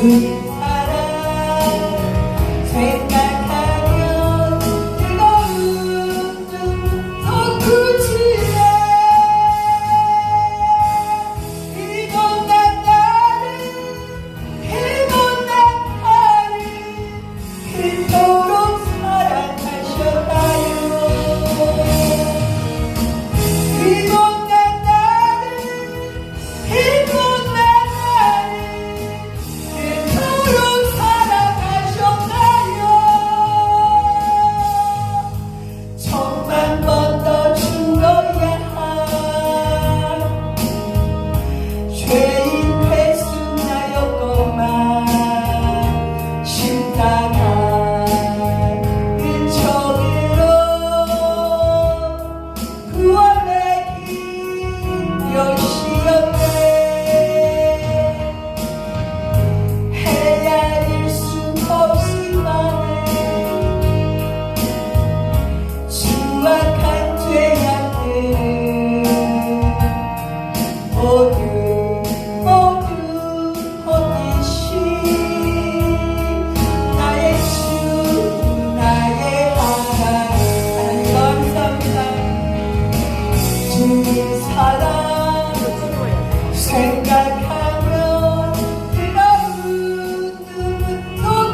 Senhor. 생각하면 너무 너무 또